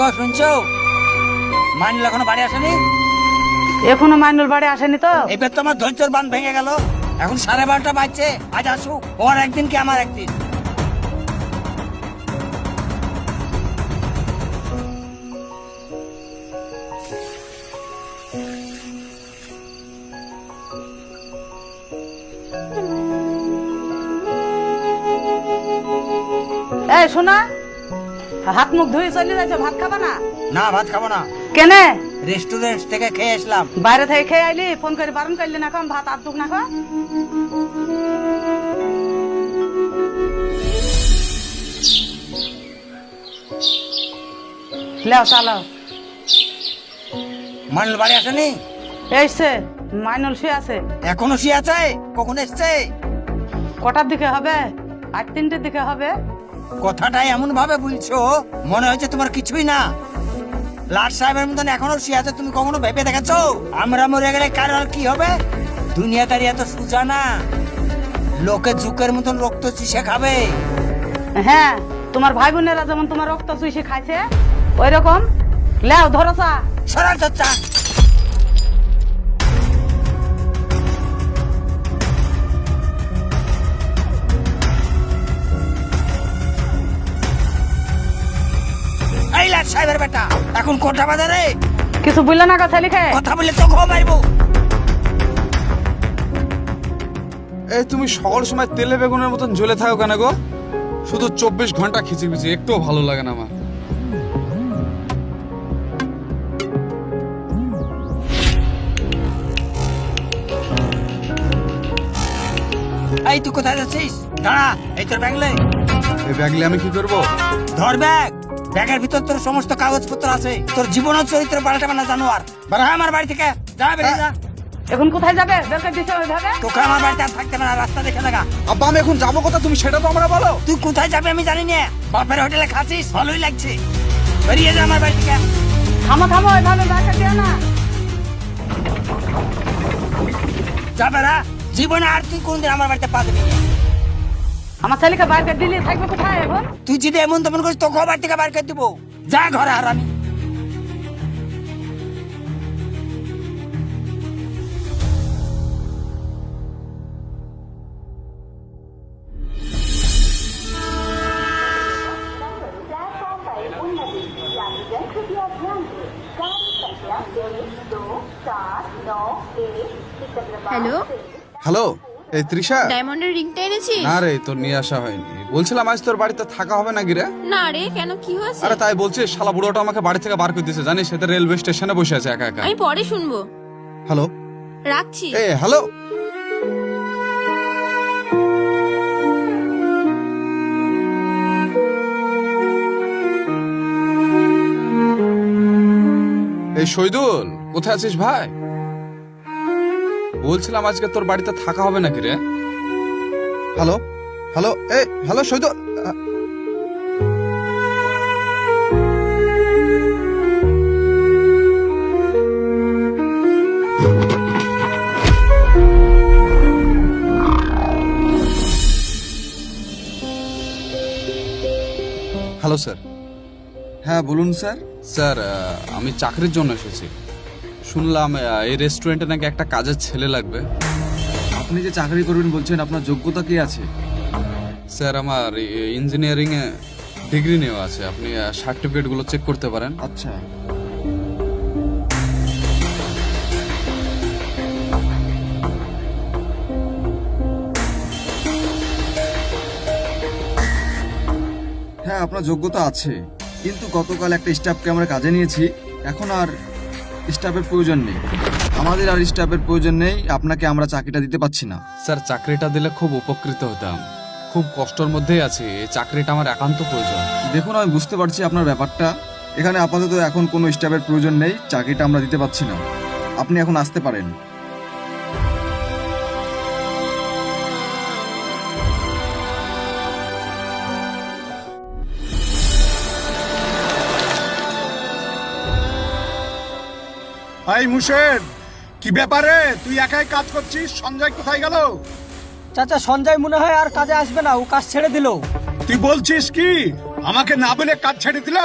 গো শুনছো? মাইনুল এখনও বাড়ি আসেনি? এখনও মাইনুল বাড়ি আসেনি তো? এবার তো আমার ধৈর্যর বান ভেঙে গেল। এখন সাড়ে বারোটা বাজছে আজ আসুক ওর একদিন কি আমার একদিন? এই শোনা? হাত মুখ ধুয়ে চলে যাচ্ছে ভাত খাবা না? না ভাত খাব না। কেনে? রেস্টুরেন্ট থেকে খেয়ে আসলাম। বাইরে থেকে খেয়ে আইলি ফোন করে বারণ করলি না কম ভাত আধুক না খা লেও চালাও মাইনুল বাড়ি আসেনি? এইসে মাইনুল শুয়ে আছে। এখনও শুয়ে আছে? কখন এসছে? কটার দিকে হবে? আট তিনটের দিকে হবে? কথাটাই এমন ভাবে বলছো মনে হচ্ছে তোমার কিছুই না। লাট সাহেবের মতন এখনও শুয়ে আছে তুমি কখনো ভেবে দেখেছ? আমরা মরে গেলে কার আর কি হবে? দুনিয়াদারি এত সুজা না। লোকে ঝুঁকের মতন রক্ত চিসে খাবে। হ্যাঁ তোমার ভাই বোনেরা যেমন তোমার রক্ত চুষে খাইছে ওই রকম লেও ধরো চা। সরার চর্চা সাহেবের বেটা এখন কোটা বাজারে কিছু বুঝলে না কথা লিখে কথা বললে তো ঘুম মারবো। এই তুমি সকল সময় তেলে বেগুনের মতন জ্বলে থাকো কেন গো? শুধু চব্বিশ ঘণ্টা খিচিমিচি একটুও ভালো লাগে না আমার। এই তুই কোথায় যাচ্ছিস? দাঁড়া এই তোর ব্যাগ লই এই ব্যাগলে আমি কি করব? ধর ব্যাগ। ব্যাগের ভিতর তোর সমস্ত কাগজপত্র আছে। তোর জীবন চরিত্র পাল্টাবে না জানোয়ার। বাড়া আমার বাড়ি থেকে যা বেরিয়ে যা। এখন কোথায় যাবে? বের তোকে আমার বাড়িতে আর থাকতে না রাস্তা দেখে লাগা আব্বা আমি এখন যাব কথা তুমি সেটা তো আমরা বলো। তুই কোথায় যাবে আমি জানি না। বাপের হোটেলে খাচ্ছিস? ভালোই লাগছে। বেরিয়ে যা আমার বাড়ি থেকে। থামো থামো বের করে দিও না। যা বেড়া জীবনে আর তুই কোনদিন আমার বাড়িতে পা দিবি না। আমার ছেলেকে বাইরে করে দিলি থাকবে কোথায় এখন? তুই যদি এমন তেমন করিস তোকে বাড়ি থেকে বার করে দিবো। যা ঘরে আর আমি হ্যালো? হ্যালো? এই তৃষা? ডায়মন্ডের রিংটা এনেছিস? না রে তোর নিয়ে আসা হয়নি। বলছিলাম আজ তোর বাড়িতে থাকা হবে না গিরে না রে কেন? কি হয়েছে? আরে তাই বলছিস শালা বুড়োটা আমাকে বাড়ি থেকে বার করে দিয়েছে জানিস? সেটা রেলওয়ে স্টেশনে বসে আছে একা একা। আমি পরে শুনব। হ্যালো? রাখছি। এ হ্যালো? এই শহীদুল কোথায় আছিস ভাই? বলছিলাম আজকে তোর বাড়িতে থাকা হবে নাকি রে? হ্যালো? হ্যালো? এ হ্যালো আ- হ্যালো স্যার। হ্যাঁ বলুন স্যার। স্যার আমি চাকরির জন্য এসেছি। শুনলাম এই রেস্টুরেন্টে নাকি একটা কাজের ছেলে লাগবে। আপনি যে চাকরি করবেন বলছেন আপনার যোগ্যতা কি আছে? স্যার আমার ইঞ্জিনিয়ারিং এ ডিগ্রি নেওয়া আছে। আপনি সার্টিফিকেটগুলো চেক করতে পারেন। আচ্ছা। হ্যাঁ আপনার যোগ্যতা আছে। কিন্তু গতকাল একটা স্টাফকে আমরা কাজে নিয়েছি। এখন আর স্টাফের প্রয়োজন নেই। আমাদের আর স্টাফের প্রয়োজন নেই আপনাকে আমরা চাকরিটা দিতে পারছি না। স্যার চাকরিটা দিলে খুব উপকৃত হতাম। খুব কষ্টের মধ্যেই আছে এই চাকরিটা আমার একান্ত প্রয়োজন। দেখুন আমি বুঝতে পারছি আপনার ব্যাপারটা। এখানে আপাতত এখন কোনো স্টাফের প্রয়োজন নেই চাকরিটা আমরা দিতে পারছি না। আপনি এখন আসতে পারেন। এই মুশের কি ব্যাপারে? তুই একাই কাজ করছিস? সঞ্জয় কোথায় গেল? চাচা সঞ্জয় মনে হয় আর কাজে আসবে না ও কাজ ছেড়ে দিল। তুই বলছিস কি? আমাকে না বলে কাজ ছেড়ে দিল?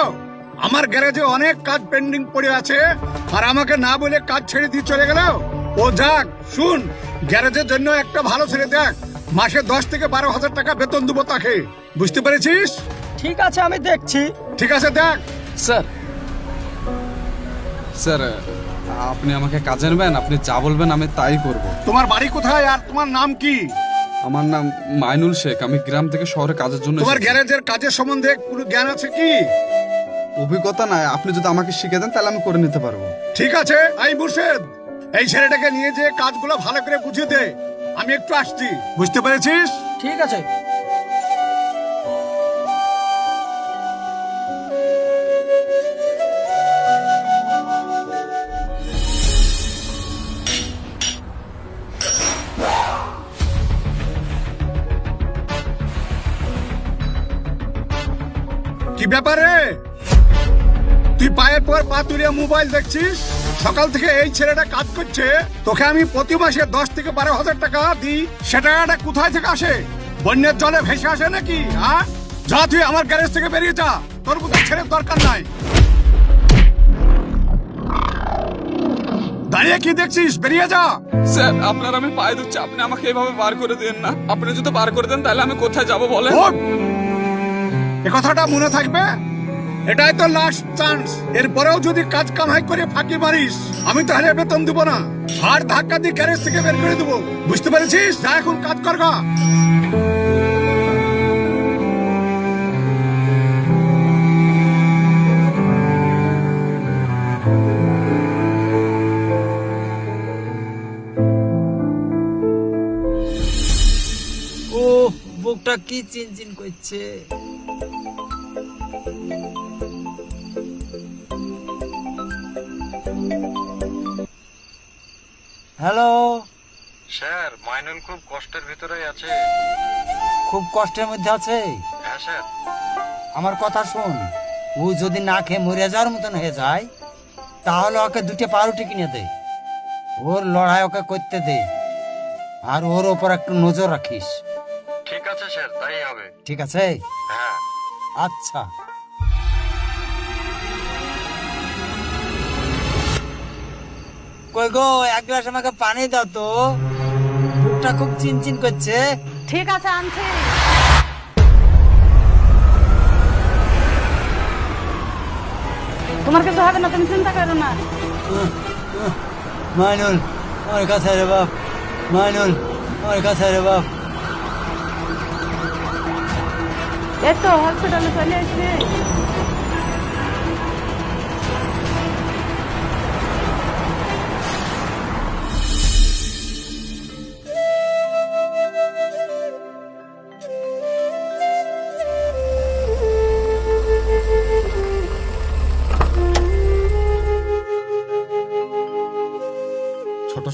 আমার গ্যারেজে অনেক কাজ পেন্ডিং পড়ে আছে আর আমাকে না বলে কাজ ছেড়ে দিয়ে চলে গেল? ও যাক শুন গ্যারেজের জন্য একটা ভালো ছেলে দেখ। মাসে দশ থেকে বারো হাজার টাকা বেতন দেবো তাকে। বুঝতে পেরেছিস? ঠিক আছে আমি দেখছি। ঠিক আছে দেখ। স্যার স্যার আপনি আমাকে কাজে নেবেন আপনি যা বলবেন আমি তাই করব। তোমার বাড়ি কোথায় আর তোমার নাম কি? আমার নাম মাইনুল শেখ আমি গ্রাম থেকে শহরে কাজের জন্য তোমার গ্যারেজের কাজের সম্বন্ধে কোনো জ্ঞান আছে কি? অভিজ্ঞতা নাই আপনি যদি আমাকে শিখে দেন তাহলে আমি করে নিতে পারব। ঠিক আছে আই মুর্শেদ। এই ছেলেটাকে নিয়ে যে কাজগুলো ভালো করে বুঝিয়ে দে আমি একটু আসছি। বুঝতে পেরেছিস? ঠিক আছে। ব্যাপারে? তুই পায়ের পর পা তুলিয়ে মোবাইল দেখছিস? সকাল থেকে এই ছেলেটা কাজ করছে। তোকে আমি প্রতি মাসে দশ থেকে বারো হাজার টাকা দিই। সে টাকাটা কোথায় থেকে আসে? বন্যার জলে ভেসে আসে নাকি হ্যাঁ যা তুই আমার গ্যারেজ থেকে বেরিয়ে যা। তোর মতো ছেলের দরকার নাই। দাঁড়িয়ে কি দেখছিস? বেরিয়ে যা। স্যার আপনার আমি পায়ে দিচ্ছি আপনি আমাকে এইভাবে বার করে দেন না। আপনি যদি বার করে দেন তাহলে আমি কোথায় যাব বলেন? ওঠ! কথাটা মনে থাকবে? এটাই তো লাস্ট চান্স এরপরেও যদি কাজ কামাই করে ফাঁকি মারিস, আমি তো তাহলে বেতন দিব না। আর ধাক্কা দিয়ে গ্যারেজ থেকে বের করে দেবো। বুঝতে পেরেছিস? যা এখন কাজ কর গা। বুকটা কি চিনচিন করছে? হ্যালো। স্যার মাইনুল খুব কষ্টের ভিতরেই আছে। খুব কষ্টের মধ্যে আছে? হ্যাঁ স্যার। আমার কথা শোন ও যদি না খেয়ে মরে যাওয়ার মতন হয়ে যায় তাহলে ওকে দুটো পাউরুটি কিনে দে। ওর লড়াই ওকে করতে দে। আর ওর ওপর একটু নজর রাখিস। ঠিক আছে স্যার তাই হবে। ঠিক আছে? হ্যাঁ। আচ্ছা। কই গো এক গ্লাস আমাকে পানি দাও তো। বুকটা খুব চিনচিন করছে। ঠিক আছে আনছি। তোমার কিছু হবে না তুমি চিন্তা করো না। মাইনুল আমার কাছে রে বাপ। মাইনুল আমার কাছে রে বাপ। এই তো হসপিটালে চলে আসছি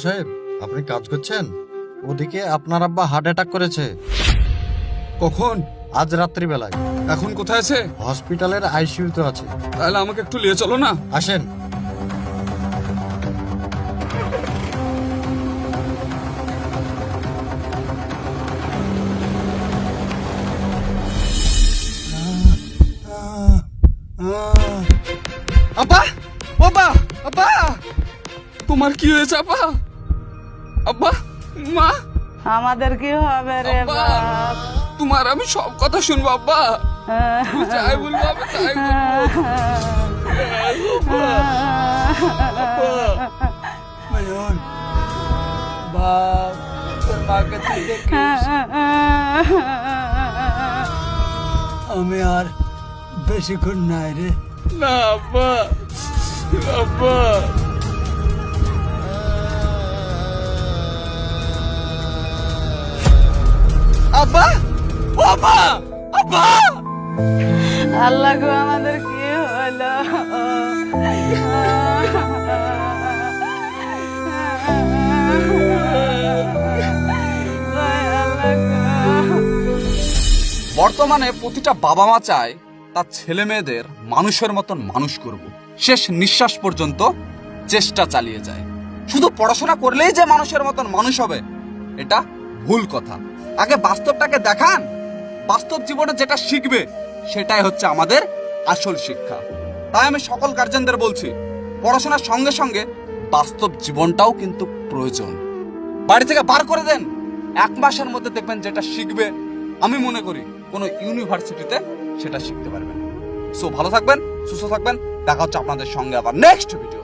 সাহেব আপনি কাজ করছেন? ওদিকে আপনার আব্বা হার্ট অ্যাটাক করেছে। কখন? আজ রাত্রিবেলায়। এখন কোথায় আছে? হসপিটালের আইসিইউতে আছে। তাহলে আমাকে একটু নিয়ে চলো না। আসেন। আপা বাবা আব্বা? তোমার কি হয়েছে আব্বা? আব্বা মা। আমাদের কি হবে রে বাপ? তোমার আমি সব কথা শুনব আব্বা। যাই বলব আমি তাই বলব। বাপ তোর মাকে তুই দেখিস। আমি আর বেশিক্ষণ নাই রে। না আব্বা আব্বা। আব্বা! আব্বা! আল্লাহ গো আমাদের কি হলো? বর্তমানে প্রতিটা বাবা মা চায় তার ছেলে মেয়েদের মানুষের মতন মানুষ করব। শেষ নিঃশ্বাস পর্যন্ত চেষ্টা চালিয়ে যায়। শুধু পড়াশোনা করলেই যে মানুষের মতন মানুষ হবে এটা ভুল কথা। আগে বাস্তবটাকে দেখান। বাস্তব জীবনে যেটা শিখবে, সেটাই হচ্ছে আমাদের আসল শিক্ষা। তাই আমি সকল গার্জেনদের বলছি, পড়াশোনার সঙ্গে সঙ্গে বাস্তব জীবনটাও কিন্তু প্রয়োজন। বাড়ি থেকে বার করে দেন, এক মাসের মধ্যে দেখবেন যেটা শিখবে, আমি মনে করি কোনো ইউনিভার্সিটিতে সেটা শিখতে পারবেন। সো ভালো থাকবেন, সুস্থ থাকবেন, দেখা হচ্ছে আপনাদের সঙ্গে আবার নেক্সট ভিডিও